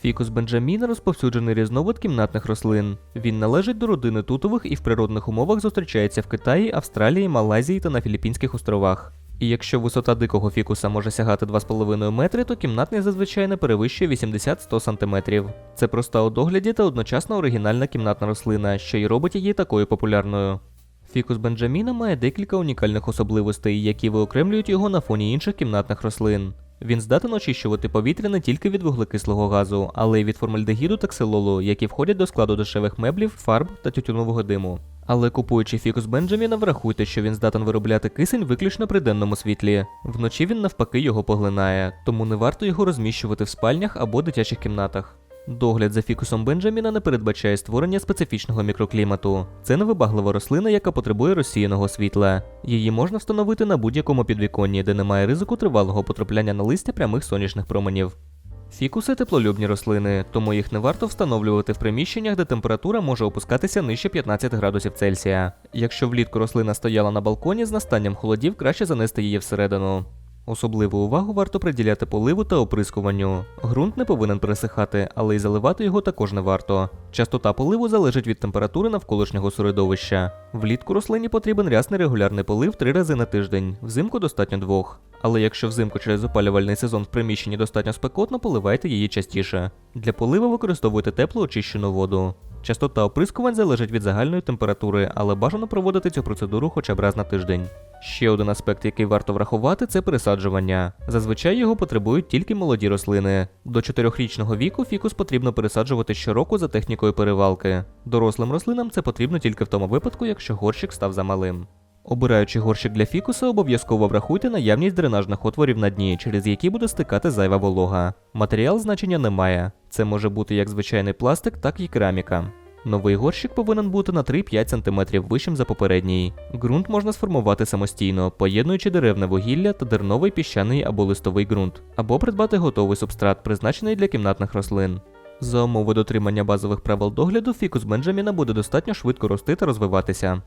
Фікус Бенджаміна розповсюджений різновид кімнатних рослин. Він належить до родини тутових і в природних умовах зустрічається в Китаї, Австралії, Малайзії та на Філіппінських островах. І якщо висота дикого фікуса може сягати 2,5 метри, то кімнатний зазвичай не перевищує 80-100 см. Це проста у догляді та одночасно оригінальна кімнатна рослина, що й робить її такою популярною. Фікус Бенджаміна має декілька унікальних особливостей, які виокремлюють його на фоні інших кімнатних рослин. Він здатен очищувати повітря не тільки від вуглекислого газу, але й від формальдегіду та ксилолу, які входять до складу дешевих меблів, фарб та тютюнового диму. Але купуючи фікус Бенджаміна, врахуйте, що він здатен виробляти кисень виключно при денному світлі. Вночі він навпаки його поглинає, тому не варто його розміщувати в спальнях або дитячих кімнатах. Догляд за фікусом Бенджаміна не передбачає створення специфічного мікроклімату. Це невибаглива рослина, яка потребує розсіяного світла. Її можна встановити на будь-якому підвіконні, де немає ризику тривалого потрапляння на листя прямих сонячних променів. Фікуси теплолюбні рослини, тому їх не варто встановлювати в приміщеннях, де температура може опускатися нижче 15 градусів Цельсія. Якщо влітку рослина стояла на балконі, з настанням холодів краще занести її всередину. Особливу увагу варто приділяти поливу та оприскуванню. Ґрунт не повинен пересихати, але й заливати його також не варто. Частота поливу залежить від температури навколишнього середовища. Влітку рослині потрібен рясний регулярний полив три рази на тиждень, взимку достатньо двох. Але якщо взимку через опалювальний сезон в приміщенні достатньо спекотно, поливайте її частіше. Для поливу використовуйте теплу очищену воду. Частота оприскувань залежить від загальної температури, але бажано проводити цю процедуру хоча б раз на тиждень. Ще один аспект, який варто врахувати, це пересаджування. Зазвичай його потребують тільки молоді рослини. До 4-річного віку фікус потрібно пересаджувати щороку за технікою перевалки. Дорослим рослинам це потрібно тільки в тому випадку, якщо горщик став замалим. Обираючи горщик для фікуса, обов'язково врахуйте наявність дренажних отворів на дні, через які буде стикати зайва волога. Матеріал значення не має. Це може бути як звичайний пластик, так і кераміка. Новий горщик повинен бути на 3-5 см вищим за попередній. Ґрунт можна сформувати самостійно, поєднуючи деревне вугілля та дерновий піщаний або листовий ґрунт, або придбати готовий субстрат, призначений для кімнатних рослин. За умови дотримання базових правил догляду, фікус Бенджаміна буде достатньо швидко рости та розвиватися.